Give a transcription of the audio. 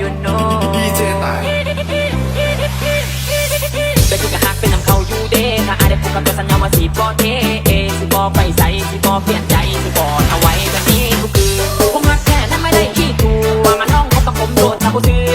you know พี่ตายแต่กูก็หักเป็นน้ำเขาอยู่เด้ถ้าอายได้พบกับตัวสัญญาว่าสิบ่เทเอสิบอไปใส่สิบอเปลี่ยนใจสิบ่เอาไว้แบบนี้กูคือคงหักแค่นั้นไม่ได้ขี้ตัวมานน้องเขาต้องผมโดนถ้ากูซื้อ